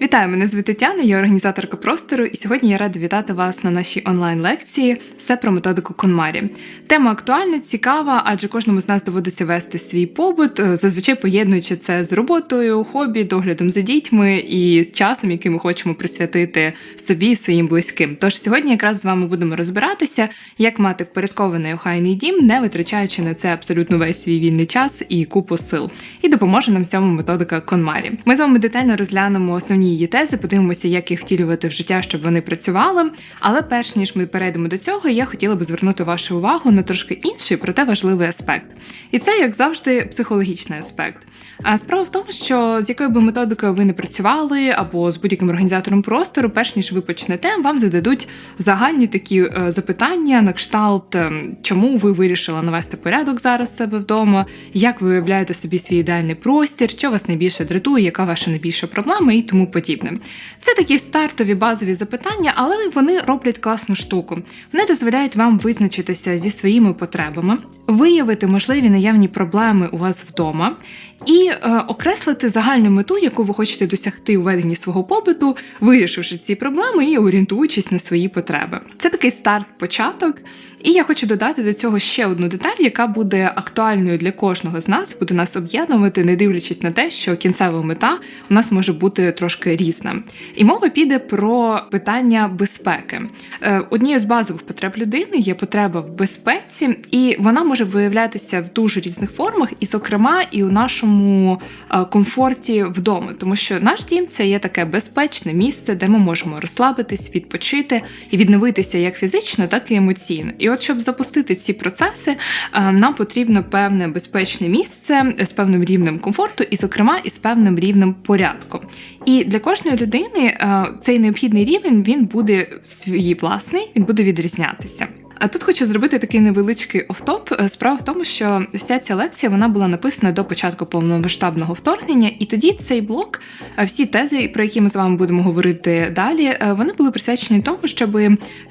Вітаю, мене звати Тетяна, я організаторка простору, і сьогодні я рада вітати вас на нашій онлайн-лекції все про методику Конмарі. Тема актуальна, цікава, адже кожному з нас доводиться вести свій побут, е, зазвичай поєднуючи це з роботою, хобі, доглядом за дітьми і часом, який ми хочемо присвятити собі і своїм близьким. Тож сьогодні якраз з вами будемо розбиратися, як мати впорядкований охайний дім, не витрачаючи на це абсолютно весь свій вільний час і купу сил. І допоможе нам цьому методика Конмарі. Ми з вами детально розглянемо основні її тези, подивимося, як їх втілювати в життя, щоб вони працювали. Але перш ніж ми перейдемо до цього, я хотіла би звернути вашу увагу на трошки інший, проте важливий аспект. І це, як завжди, психологічний аспект. А справа в тому, що з якою би методикою ви не працювали, або з будь-яким організатором простору, перш ніж ви почнете, вам зададуть загальні такі е, запитання на кшталт, е, чому ви вирішили навести порядок зараз себе вдома, як ви уявляєте собі свій ідеальний простір, що вас найбільше дратує, яка ваша найбільша проблема і тому подібне. Це такі стартові базові запитання, але вони роблять класну штуку. Вони дозволяють вам визначитися зі своїми потребами, виявити можливі наявні проблеми у вас вдома і е, окреслити загальну мету, яку ви хочете досягти у веденні свого побуту, вирішивши ці проблеми і орієнтуючись на свої потреби. Це такий старт, початок. І я хочу додати до цього ще одну деталь, яка буде актуальною для кожного з нас, буде нас об'єднувати, не дивлячись на те, що кінцева мета у нас може бути трошки різна. І мова піде про питання безпеки. Е, Однією з базових потреб людини є потреба в безпеці, і вона може виявлятися в дуже різних формах, і, зокрема, і у нашому е, комфорті вдома, тому що наш дім це є таке безпечне місце, де ми можемо розслабитись, відпочити і відновитися як фізично, так і емоційно. І от, щоб запустити ці процеси, е, нам потрібно певне безпечне місце з певним рівнем комфорту, і, зокрема, із певним рівнем порядку. І для кожної людини е, цей необхідний рівень він буде свій власний, він буде відрізнятися. А тут хочу зробити такий невеличкий офтоп. Е, Справа в тому, що вся ця лекція вона була написана до початку повномасштабного вторгнення, і тоді цей блок, е, всі тези, про які ми з вами будемо говорити далі, е, вони були присвячені тому, щоб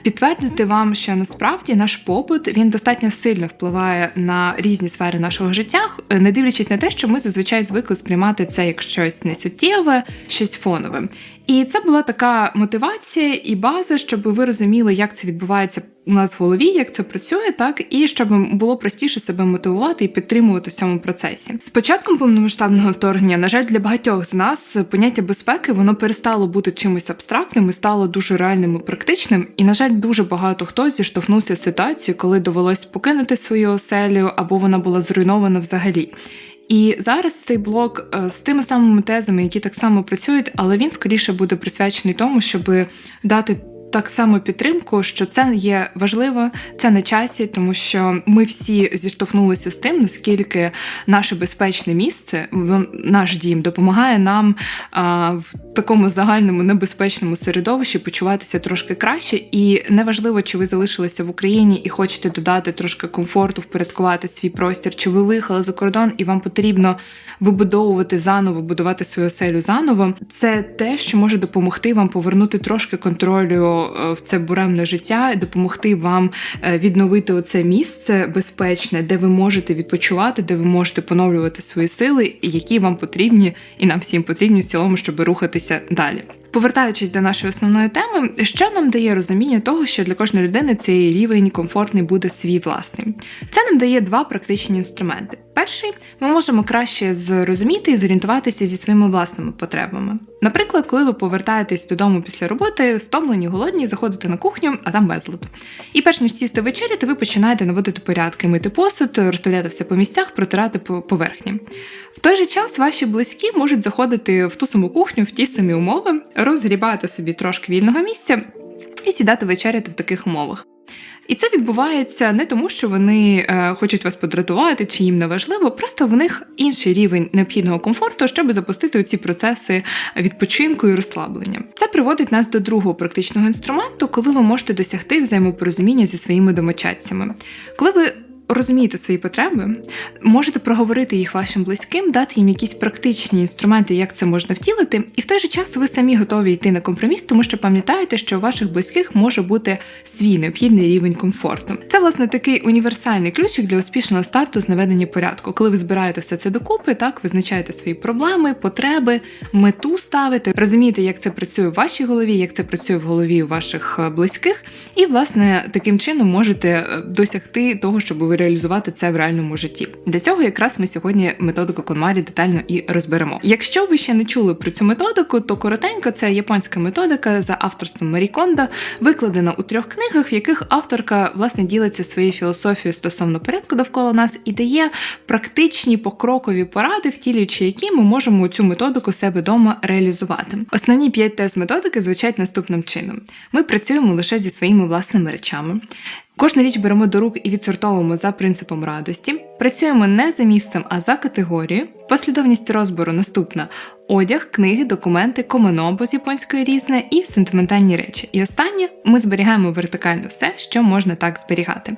підтвердити вам, що насправді наш побут він достатньо сильно впливає на різні сфери нашого життя, не дивлячись на те, що ми зазвичай звикли сприймати це як щось несуттєве, щось фонове. І це була така мотивація і база, щоб ви розуміли, як це відбувається у нас в голові, як це працює, так і щоб було простіше себе мотивувати і підтримувати в цьому процесі. З початком повномасштабного вторгнення, на жаль, для багатьох з нас поняття безпеки воно перестало бути чимось абстрактним і стало дуже реальним і практичним. І, на жаль, дуже багато хто зіштовхнувся з ситуацією, коли довелось покинути свою оселю або вона була зруйнована взагалі. І зараз цей блок е, з тими самими тезами, які так само працюють, але він скоріше буде присвячений тому, щоб дати так само підтримку, що це є важливо, це на часі, тому що ми всі зіштовхнулися з тим, наскільки наше безпечне місце, наш дім допомагає нам а, в такому загальному небезпечному середовищі почуватися трошки краще. І неважливо, чи ви залишилися в Україні і хочете додати трошки комфорту, впорядкувати свій простір, чи ви виїхали за кордон і вам потрібно вибудовувати заново, будувати свою оселю заново. Це те, що може допомогти вам повернути трошки контролю. Е, в це буремне життя, допомогти вам е, відновити оце місце безпечне, де ви можете відпочивати, де ви можете поновлювати свої сили, які вам потрібні, і нам всім потрібні в цілому, щоб рухатися далі. Повертаючись до нашої основної теми, що нам дає розуміння того, що для кожної людини цей рівень комфортний буде свій власний. Це нам дає два практичні інструменти. Перший ми можемо краще зрозуміти і зорієнтуватися зі своїми власними потребами. Наприклад, коли ви повертаєтесь додому після роботи, втомлені, голодні, заходите на кухню, а там безлад. І перш ніж сісти вечеряти, ви починаєте наводити порядки, мити посуд, розставляти все по місцях, протирати поверхні. В той же час ваші близькі можуть заходити в ту саму кухню, в ті самі умови, розгрібати собі трошки вільного місця і сідати вечеряти в таких умовах. І це відбувається не тому, що вони е, хочуть вас подратувати чи їм не важливо, просто в них інший рівень необхідного комфорту, щоб запустити ці процеси відпочинку і розслаблення. Це приводить нас до другого практичного інструменту, коли ви можете досягти взаємопорозуміння зі своїми домочадцями. Коли ви розумієте свої потреби, можете проговорити їх вашим близьким, дати їм якісь практичні інструменти, як це можна втілити, і в той же час ви самі готові йти на компроміс, тому що пам'ятаєте, що у ваших близьких може бути свій необхідний рівень комфорту. Це власне такий універсальний ключик для успішного старту з наведення порядку, коли ви збираєте все це докупи, так визначаєте свої проблеми, потреби, мету ставите, розумієте, як це працює в вашій голові, як це працює в голові ваших е, близьких, і власне таким чином можете е, досягти того, щоб ви реалізувати це в реальному житті. Для цього якраз ми сьогодні методику Конмарі детально і розберемо. Якщо ви ще не чули про цю методику, то коротенько це японська методика за авторством Марі Кондо, викладена у трьох книгах, в яких авторка власне ділиться своєю філософією стосовно порядку довкола нас і дає практичні покрокові поради, втілюючи які ми можемо цю методику себе вдома реалізувати. Основні п'ять тез методики звучать наступним чином: ми працюємо лише зі своїми власними речами. Кожну річ беремо до рук і відсортовуємо за принципом радості. Працюємо не за місцем, а за категорією. Послідовність розбору наступна: одяг, книги, документи, комонобо з японської різне і сентиментальні речі. І останнє ми зберігаємо вертикально все, що можна так зберігати.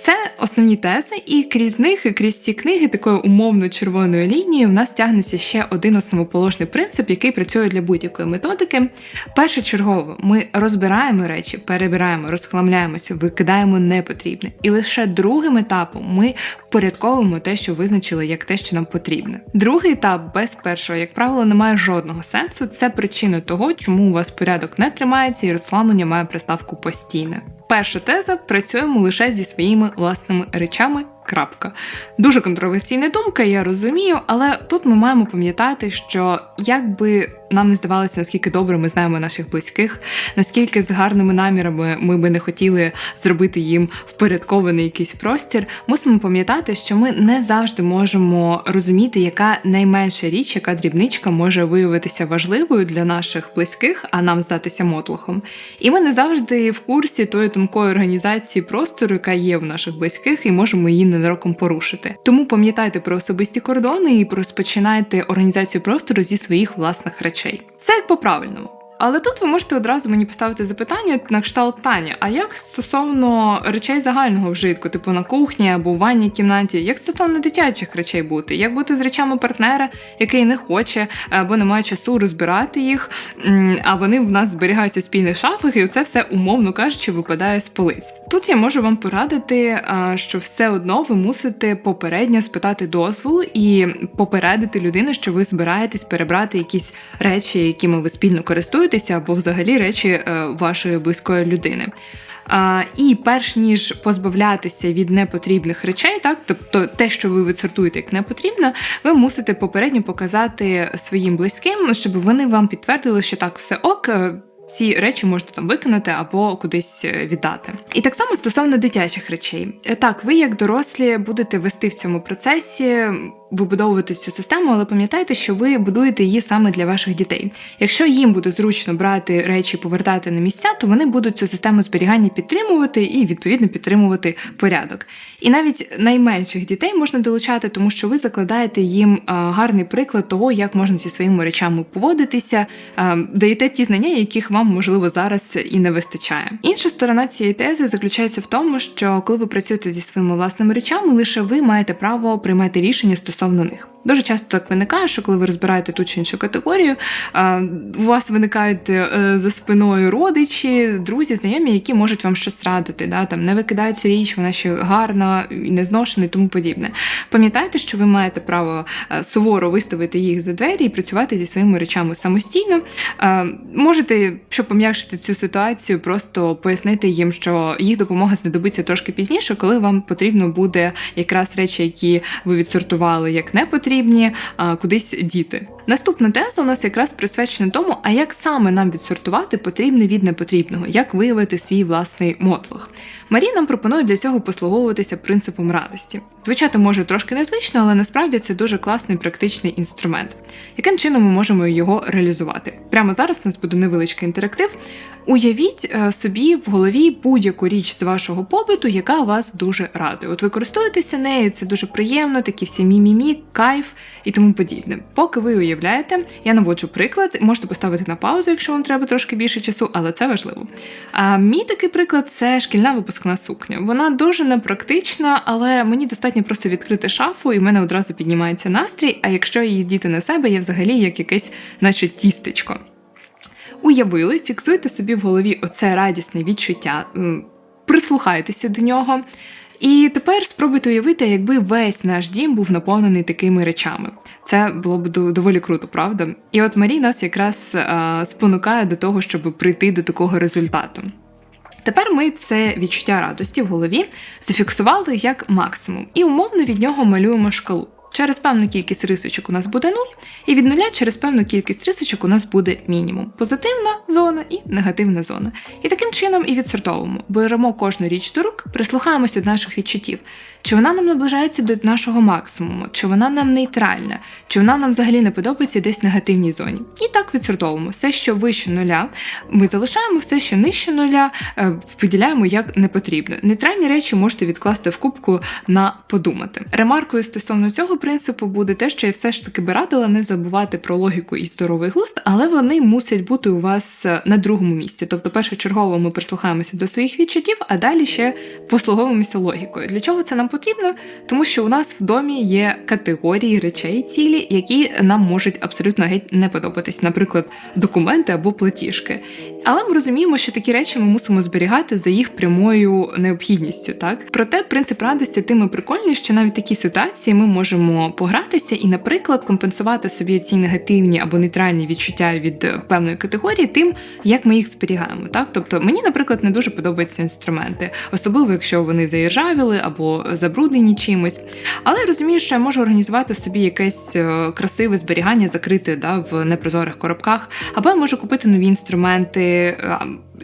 Це основні тези, і крізь них, і крізь ці книги, такою умовно червоною лінією, в нас тягнеться ще один основоположний принцип, який працює для будь-якої методики. Першочергово ми розбираємо речі, перебираємо, розхламляємося, викидаємо непотрібне. І лише другим етапом ми впорядковуємо те, що визначили, як те, що нам потрібне. Другий етап без першого, як правило, не має жодного сенсу. Це причина того, чому у вас порядок не тримається, і розхламлення має приставку постійне. Перша теза працюємо лише зі своїми власними речами. Крапка. Дуже контроверсійна думка, я розумію, але тут ми маємо пам'ятати, що як би нам не здавалося, наскільки добре ми знаємо наших близьких, наскільки з гарними намірами ми би не хотіли зробити їм впорядкований якийсь простір, мусимо пам'ятати, що ми не завжди можемо розуміти, яка найменша річ, яка дрібничка може виявитися важливою для наших близьких, а нам здатися мотлохом. І ми не завжди в курсі тої тонкої організації простору, яка є в наших близьких, і можемо її ненароком порушити. Тому пам'ятайте про особисті кордони і розпочинайте організацію простору зі своїх власних речей. Це як по правильному. Але тут ви можете одразу мені поставити запитання на кшталт Таня, а як стосовно речей загального вжитку, типу на кухні або в ванній кімнаті, як стосовно дитячих речей бути? Як бути з речами партнера, який не хоче або не має часу розбирати їх, а вони в нас зберігаються в спільних шафах, і це все, умовно кажучи, випадає з полиць. Тут я можу вам порадити, що все одно ви мусите попередньо спитати дозволу і попередити людину, що ви збираєтесь перебрати якісь речі, якими ви спільно користуєтесь користуєтеся, або взагалі речі е, вашої близької людини. І перш ніж позбавлятися від непотрібних речей, так тобто те, що ви відсортуєте як непотрібно, ви мусите попередньо показати своїм близьким, щоб вони вам підтвердили, що так все ок. Е, ці речі можете там викинути або кудись е, віддати. І так само стосовно дитячих речей. Так, ви як дорослі будете вести в цьому процесі вибудовувати цю систему, але пам'ятайте, що ви будуєте її саме для ваших дітей. Якщо їм буде зручно брати речі, повертати на місця, то вони будуть цю систему зберігання підтримувати і відповідно підтримувати порядок. І навіть найменших дітей можна долучати, тому що ви закладаєте їм гарний приклад того, як можна зі своїми речами поводитися, даєте ті знання, яких вам можливо зараз і не вистачає. Інша сторона цієї тези заключається в тому, що коли ви працюєте зі своїми власними речами, лише ви маєте право приймати рішення стосовно стосовно них. Дуже часто так виникає, що коли ви розбираєте ту чи іншу категорію, у вас виникають е, за спиною родичі, друзі, знайомі, які можуть вам щось радити. Да? Там Не викидають цю річ, вона ще гарна, і не зношена і тому подібне. Пам'ятайте, що ви маєте право е, суворо виставити їх за двері і працювати зі своїми речами самостійно. Можете, щоб пом'якшити цю ситуацію, просто пояснити їм, що їх допомога знадобиться трошки пізніше, коли вам потрібно буде якраз речі, які ви відсортували як не потрібні потрібні а, кудись діти. Наступна теза у нас якраз присвячена тому, а як саме нам відсортувати потрібне від непотрібного, як виявити свій власний мотлох. Марія нам пропонує для цього послуговуватися принципом радості. Звучати може трошки незвично, але насправді це дуже класний практичний інструмент. Яким чином ми можемо його реалізувати? Прямо зараз у нас буде невеличкий інтерактив. Уявіть е, собі в голові будь-яку річ з вашого побуту, яка вас дуже радує. От ви користуєтеся нею, це дуже приємно, такі всі мімімі, кайф і тому подібне. Поки ви уявляєте, уявляєте. Я наводжу приклад, можете поставити на паузу, якщо вам треба трошки більше часу, але це важливо. А мій такий приклад це шкільна випускна сукня. Вона дуже непрактична, але мені достатньо просто відкрити шафу, і в мене одразу піднімається настрій. А якщо її діти на себе, я взагалі як якесь, наче тістечко. Уявили, фіксуйте собі в голові оце радісне відчуття, прислухайтеся до нього. І тепер спробуйте уявити, якби весь наш дім був наповнений такими речами. Це було б доволі круто, правда? І от Марій нас якраз а, спонукає до того, щоб прийти до такого результату. Тепер ми це відчуття радості в голові зафіксували як максимум, і умовно від нього малюємо шкалу. Через певну кількість рисочок у нас буде 0, і від нуля через певну кількість рисочок у нас буде мінімум. Позитивна зона і негативна зона. І таким чином і відсортовуємо. Беремо кожну річ до рук, прислухаємося до наших відчуттів. Чи вона нам наближається до нашого максимуму, чи вона нам нейтральна, чи вона нам взагалі не подобається десь в негативній зоні. І так відсортовуємо. Все, що вище нуля, ми залишаємо, все, що нижче нуля, е, виділяємо як не потрібно. Нейтральні речі можете відкласти в кубку на подумати. Ремаркою стосовно цього принципу буде те, що я все ж таки би радила не забувати про логіку і здоровий глузд, але вони мусять бути у вас е, на другому місці. Тобто, першочергово ми прислухаємося до своїх відчуттів, а далі ще послуговуємося логікою. Для чого це нам потрібно? Тому що у нас в домі є категорії речей цілі, які нам можуть абсолютно геть не подобатись, наприклад, документи або платіжки. Але ми розуміємо, що такі речі ми мусимо зберігати за їх прямою необхідністю. Так проте принцип радості тим і прикольний, що навіть такі ситуації ми можемо погратися і, наприклад, компенсувати собі ці негативні або нейтральні відчуття від певної категорії, тим як ми їх зберігаємо. Так, тобто мені, наприклад, не дуже подобаються інструменти, особливо якщо вони заіржавіли або забруднені чимось. Але я розумію, що я можу організувати собі якесь е, красиве зберігання, закрите да, в непрозорих коробках, або я можу купити нові інструменти.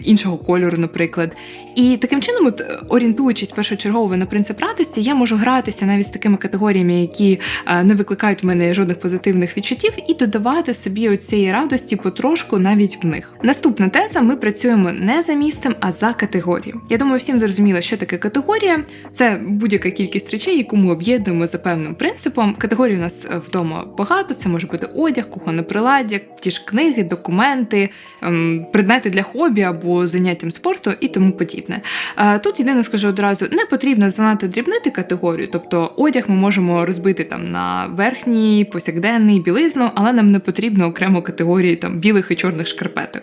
Іншого кольору, наприклад. І таким чином, от, орієнтуючись першочергово на принцип радості, я можу гратися навіть з такими категоріями, які е, не викликають в мене жодних позитивних відчуттів, і додавати собі цієї радості потрошку навіть в них. Наступна теза: ми працюємо не за місцем, а за категорією. Я думаю, всім зрозуміло, що таке категорія. Це будь-яка кількість речей, яку ми об'єднуємо за певним принципом. Категорій у нас е, вдома багато. Це може бути одяг, кухонне приладдя, ті ж книги, документи, ем, предмети для хобі або заняттям спорту і тому подібне. Тут єдине скажу одразу, не потрібно занадто дрібнити категорію, тобто одяг ми можемо розбити там на верхній, повсякденний, білизну, але нам не потрібно окремо категорії там білих і чорних шкарпеток.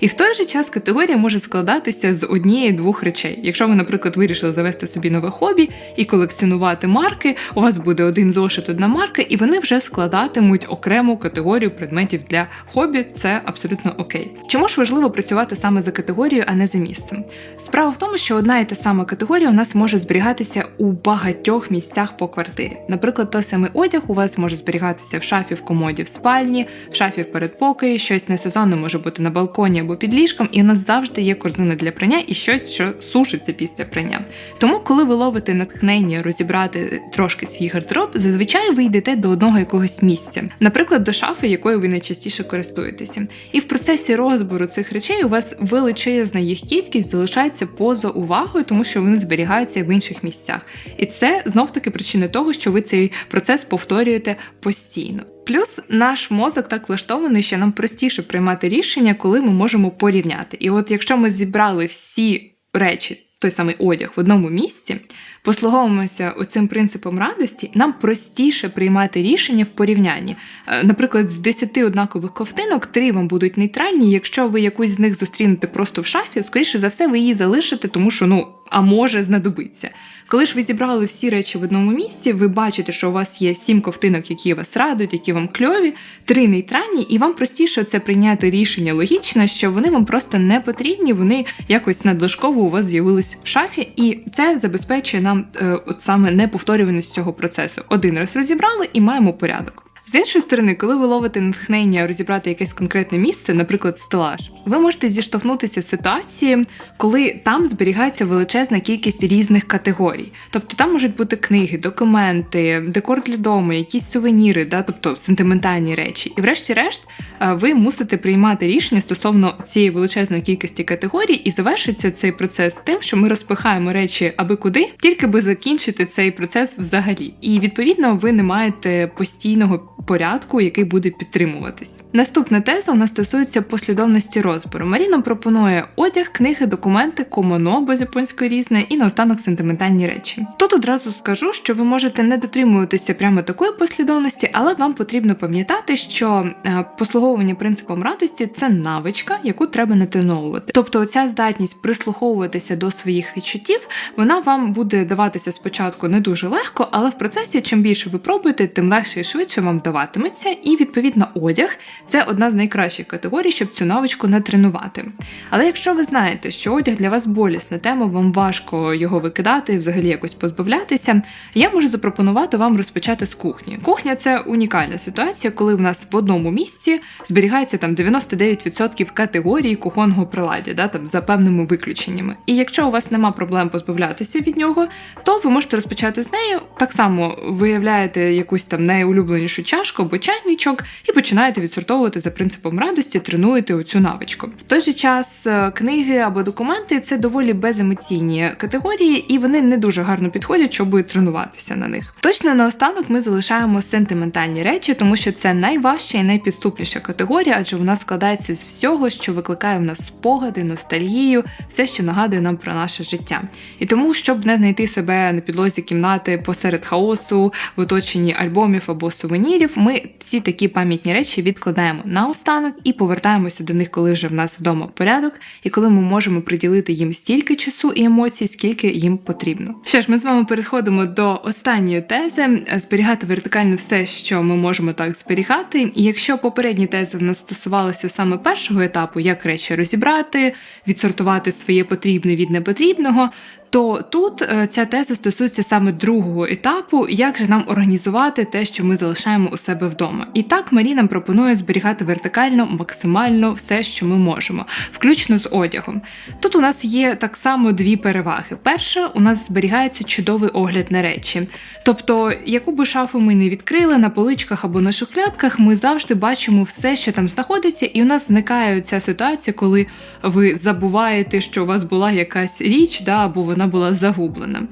І в той же час категорія може складатися з однієї-двох речей. Якщо ви, наприклад, вирішили завести собі нове хобі і колекціонувати марки, у вас буде один зошит, одна марка, і вони вже складатимуть окрему категорію предметів для хобі. Це абсолютно окей. Чому ж важливо працювати саме за категорією, а не за місцем? Справа в тому, що одна і та сама категорія у нас може зберігатися у багатьох місцях по квартирі. Наприклад, той самий одяг у вас може зберігатися в шафі, в комоді, в спальні, в шафі в передпокої, щось несезонне може бути на балконі або під ліжком, і у нас завжди є корзина для прання і щось, що сушиться після прання. Тому, коли ви ловите натхнення розібрати трошки свій гардероб, зазвичай ви йдете до одного якогось місця, наприклад, до шафи, якою ви найчастіше користуєтеся. І в процесі розбору цих речей у вас величезна їх кількість залишається поза увагою, тому що вони зберігаються в інших місцях. І це знов таки причина того, що ви цей процес повторюєте постійно. Плюс наш мозок так влаштований, що нам простіше приймати рішення, коли ми можемо порівняти. І от якщо ми зібрали всі речі, той самий одяг в одному місці, послуговуємося оцим принципом радості, нам простіше приймати рішення в порівнянні. Е, наприклад, з 10 однакових ковтинок три вам будуть нейтральні. Якщо ви якусь з них зустрінете просто в шафі, скоріше за все, ви її залишите, тому що ну а може знадобиться. Коли ж ви зібрали всі речі в одному місці, ви бачите, що у вас є сім ковтинок, які вас радують, які вам кльові, три нейтральні, і вам простіше це прийняти рішення логічно, що вони вам просто не потрібні, вони якось надлишково у вас з'явились в шафі, і це забезпечує нам е, от саме неповторюваність цього процесу. Один раз розібрали і маємо порядок. З іншої сторони, коли ви ловите натхнення розібрати якесь конкретне місце, наприклад, стелаж, ви можете зіштовхнутися з ситуації, коли там зберігається величезна кількість різних категорій. Тобто там можуть бути книги, документи, декор для дому, якісь сувеніри, да, тобто сентиментальні речі. І, врешті-решт, е, ви мусите приймати рішення стосовно цієї величезної кількості категорій, і завершиться цей процес тим, що ми розпихаємо речі аби куди, тільки би закінчити цей процес взагалі. І відповідно ви не маєте постійного порядку, який буде підтримуватись. Наступна теза у нас стосується послідовності розбору. Маріна пропонує одяг, книги, документи, комоно, бо з японської різне, і наостанок сентиментальні речі. Тут одразу скажу, що ви можете не дотримуватися прямо такої послідовності, але вам потрібно пам'ятати, що е, послуговування принципом радості це навичка, яку треба натреновувати. Тобто, оця здатність прислуховуватися до своїх відчуттів, вона вам буде даватися спочатку не дуже легко, але в процесі, чим більше ви пробуєте, тим легше і швидше вам даватиметься. І відповідно одяг це одна з найкращих категорій, щоб цю навичку натренувати. Але якщо ви знаєте, що одяг для вас болісна тема, вам важко його викидати, і взагалі якось позбавлятися, я можу запропонувати вам розпочати з кухні. Кухня це унікальна ситуація, коли в нас в одному місці зберігається там 99% категорії кухонного приладдя, да, там за певними виключеннями. І якщо у вас нема проблем позбавлятися від нього, то ви можете розпочати з нею. Так само виявляєте якусь там найулюбленішу чашку або чайничок і починаєте відсортовувати за принципом радості, тренуєте оцю навичку. В той же час е, книги або документи це доволі беземоційні категорії, і вони не дуже гарно підходять, щоб тренуватися на них. Точно наостанок ми залишаємо сентиментальні речі, тому що це найважча і найпідступніша категорія, адже вона складається з всього, що викликає в нас спогади, ностальгію, все, що нагадує нам про наше життя. І тому, щоб не знайти себе на підлозі кімнати посеред хаосу, в оточенні альбомів або сувенірів, ми всі такі пам'ятні речі відкладаємо наостанок і повертаємося до них, коли вже в нас вдома порядок, і коли ми можемо приділити їм стільки часу і емоцій, скільки їм потрібно. Що ж, ми з вами переходимо до останньої тези: зберігати вертикально все, що ми можемо так зберігати. І якщо попередні тези в нас стосувалися саме першого етапу, як речі розібрати, відсортувати своє потрібне від непотрібного. То тут е, ця теза стосується саме другого етапу, як же нам організувати те, що ми залишаємо у себе вдома. І так Марі нам пропонує зберігати вертикально максимально все, що ми можемо, включно з одягом. Тут у нас є так само дві переваги. Перша, у нас зберігається чудовий огляд на речі. Тобто, яку би шафу ми не відкрили на поличках або на шухлядках, ми завжди бачимо все, що там знаходиться, і у нас зникає ця ситуація, коли ви забуваєте, що у вас була якась річ, да, або вона була загублена.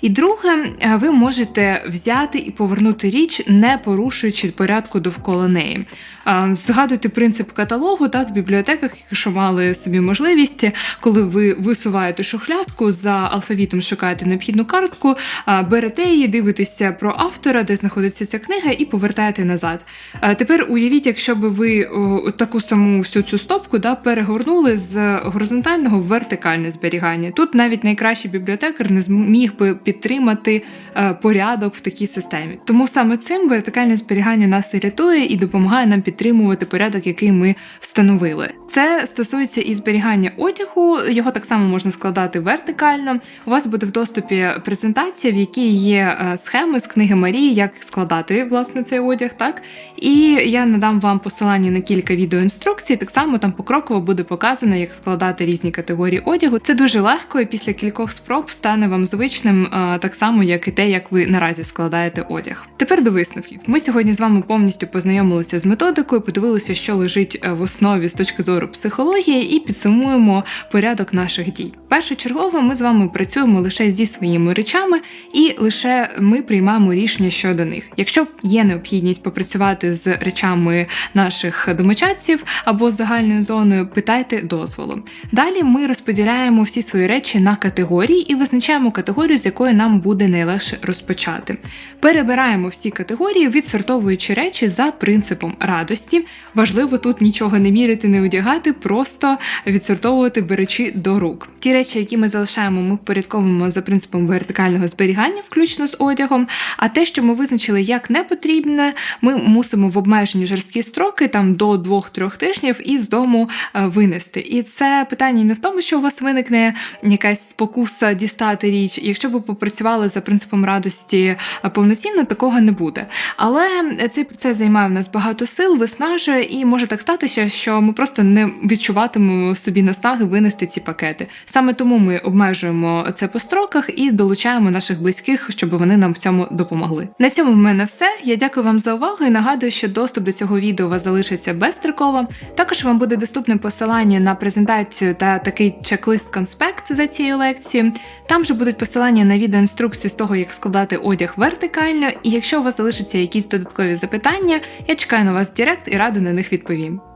І друге, е, ви можете взяти і повернути річ, не порушуючи порядку довкола неї. Е, Згадуйте принцип каталогу, так в бібліотеках, якщо мали собі можливість, коли ви висуваєте шухлядку за алфавітом, шукаєте необхідну картку, е, берете її, дивитеся про автора, де знаходиться ця книга, і повертаєте назад. Тепер уявіть, якщо б ви таку саму всю цю стопку да, перегорнули з горизонтального в вертикальне зберігання. Тут навіть найкращий бібліотекар не зміг би підтримати е, порядок в такій системі. Тому саме цим вертикальне зберігання нас рятує і допомагає нам підтримувати порядок, який ми встановили. Це стосується і зберігання одягу. Його так само можна складати вертикально. У вас буде в доступі презентація, в якій є е, схеми з книги Марії, як складати власне цей одяг. Так і я надам вам посилання на кілька відеоінструкцій. Так само там покроково буде показано, як складати різні категорії одягу. Це дуже легко і після кількох спроб стане вам звичним, е, так само як і те, як ви наразі складаєте одяг. Тепер до висновків. Ми сьогодні з вами повністю познайомилися з методикою, подивилися, що лежить е, в основі з точки зору психології, і підсумуємо порядок наших дій. Першочергово ми з вами працюємо лише зі своїми речами, і лише ми приймаємо рішення щодо них. Якщо є необхідність попрацювати з речами наших домочадців або з загальною зоною, питайте дозволу. Далі ми розподіляємо всі свої речі на категорії і визначаємо категорію, з якої нам буде найлегше розпочати. Перебираємо всі категорії, відсортовуючи речі за принципом радості. Важливо тут нічого не мірити, не одягати, просто відсортовувати беречі до рук. Ті речі, які ми залишаємо, ми впорядковуємо за принципом вертикального зберігання, включно з одягом. А те, що ми визначили як не потрібне, ми мусимо в обмежені жорсткі строки, там до 2-3 тижнів, із дому е, винести. І це питання не в тому, що у вас виникне якась спокуса дістати річ. Якщо ви попрацювали за принципом радості е, повноцінно, такого не буде. Але цей процес займає в нас багато сил, виснажує, і може так статися, що ми просто не відчуватимемо собі наснаги винести ці пакети. Саме тому ми обмежуємо це по строках і долучаємо наших близьких, щоб вони нам в цьому допомогли. На цьому в мене все. Я дякую вам за увагу і нагадую, що доступ до цього відео у вас залишиться безстроково. Також вам буде доступне посилання на презентацію та такий чек-лист конспект за цією лекцією. Там же будуть посилання на відеоінструкцію з того, як складати одяг вертикально. І якщо у вас залишаться якісь додаткові запитання, я чекаю на вас в Директ і радо на них відповім.